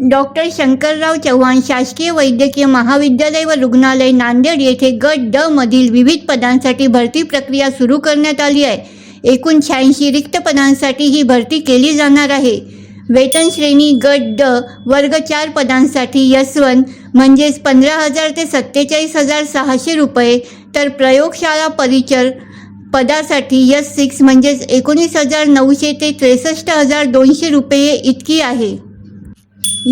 Doctor Shankarrao Chavan शासकीय वैद्यकीय महाविद्यालय व रुग्णालय नांदेड येथे गट ड मधील विविध पदांसाठी भरती प्रक्रिया सुरू करण्यात आली आहे. एकूण शहाऐंशी रिक्त पदांसाठी ही भरती केली जाणार आहे. वेतन श्रेणी गट ड वर्ग चार पदांसाठी यसवन म्हणजेच पंधरा हजार ते सत्तेचाळीस हजार सहाशे रुपये तर प्रयोगशाळा परिचर पदासाठी यस सिक्स म्हणजेच एकोणीस हजार नऊशे ते त्रेसष्ट हजार दोनशे रुपये इतकी आहे.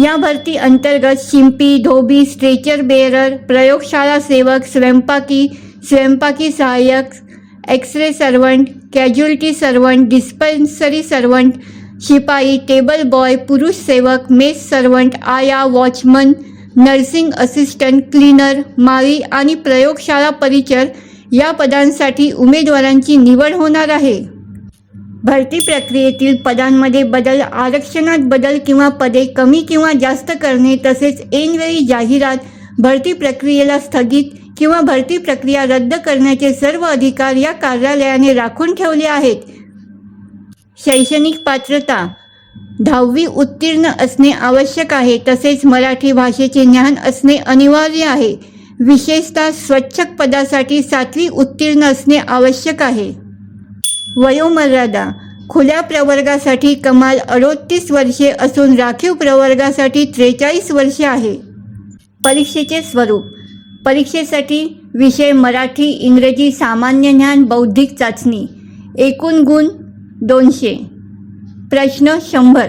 या भरती अंतर्गत शिंपी धोबी स्ट्रेचर बेअरर प्रयोगशाळा सेवक स्वयंपाकी स्वयंपाकी सहाय्यक X ray servant casualty servant dispensary servant शिपाई टेबल बॉय पुरुष सेवक मेस सर्वंट आया वॉचमन नर्सिंग असिस्टंट क्लीनर माळी आणि प्रयोगशाळा परिचर या पदांसाठी उमेदवारांची निवड होणार आहे. भरती प्रक्रियेतील पदांमध्ये बदल आरक्षणात बदल किंवा पदे कमी किंवा जास्त करणे तसेच ऐनवेळी जाहिरात भरती प्रक्रियेला स्थगित किंवा भरती प्रक्रिया रद्द करण्याचे सर्व अधिकार या कार्यालयाने राखून ठेवले आहेत. शैक्षणिक पात्रता दहावी उत्तीर्ण असणे आवश्यक आहे तसेच मराठी भाषेचे ज्ञान असणे अनिवार्य आहे. विशेषतः स्वच्छक पदासाठी सातवी उत्तीर्ण असणे आवश्यक आहे. वयोमर्यादा खुल्या प्रवर्गासाठी कमाल अडोतीस वर्षे असून राखीव प्रवर्गासाठी त्रेचाळीस वर्षे आहे. परीक्षेचे स्वरूप. परीक्षेसाठी विषय मराठी इंग्रजी सामान्य ज्ञान बौद्धिक चाचणी एकूण गुण दोनशे. प्रश्न शंभर.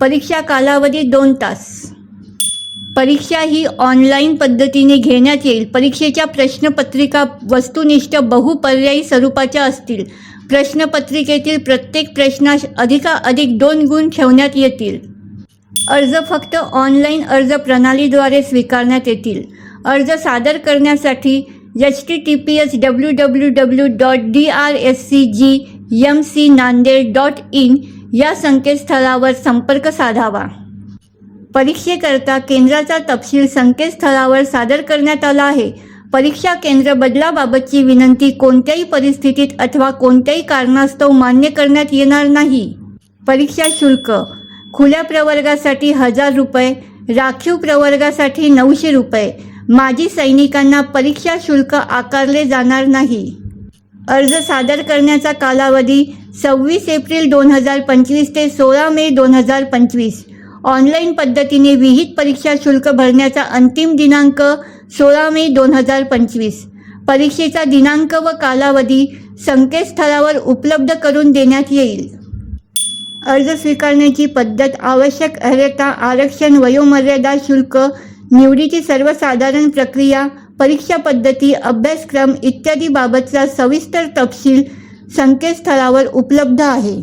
परीक्षा कालावधी दोन तास. परीक्षा ही ऑनलाईन पद्धतीने घेण्यात येईल. परीक्षेच्या प्रश्नपत्रिका वस्तुनिष्ठ बहुपर्यायी स्वरूपाच्या असतील. प्रश्नपत्रिकेतील प्रत्येक प्रश्नास अधिकाधिक दोन गुण ठेवण्यात येतील. अर्ज फक्त ऑनलाईन अर्ज प्रणालीद्वारे स्वीकारण्यात येतील. अर्ज सादर करण्यासाठी H T T P S W W W dot D R S C G M C Nanded dot in या संकेतस्थळावर संपर्क साधावा. परीक्षेकरता केंद्राचा तपशील संकेतस्थळावर सादर करण्यात आला आहे. परीक्षा केंद्र बदलाबाबतची विनंती कोणत्याही परिस्थितीत अथवा कोणत्याही कारणास्तव मान्य करण्यात येणार नाही. परीक्षा शुल्क खुल्या प्रवर्गासाठी हजार रुपये राखीव प्रवर्गासाठी नऊशे रुपये माजी सैनिकांना परीक्षा शुल्क आकारले जाणार नाही. अर्ज सादर करण्याचा कालावधी सव्वीस एप्रिल दोन हजार पंचवीस ते सोळा मे दोन हजार पंचवीस. ऑनलाईन पद्धतीने विहित परीक्षा शुल्क भरण्याचा अंतिम दिनांक सोळा मे दोन हजार पंचवीस. परीक्षेचा दिनांक व कालावधी संकेतस्थळावर उपलब्ध करून देण्यात येईल. अर्ज स्वीकारण्याची पद्धत आवश्यक अर्हता आरक्षण वयोमर्यादा शुल्क निवडीची सर्वसाधारण प्रक्रिया परीक्षा पद्धती अभ्यासक्रम इत्यादी बाबतचा सविस्तर तपशील संकेतस्थळावर उपलब्ध आहे.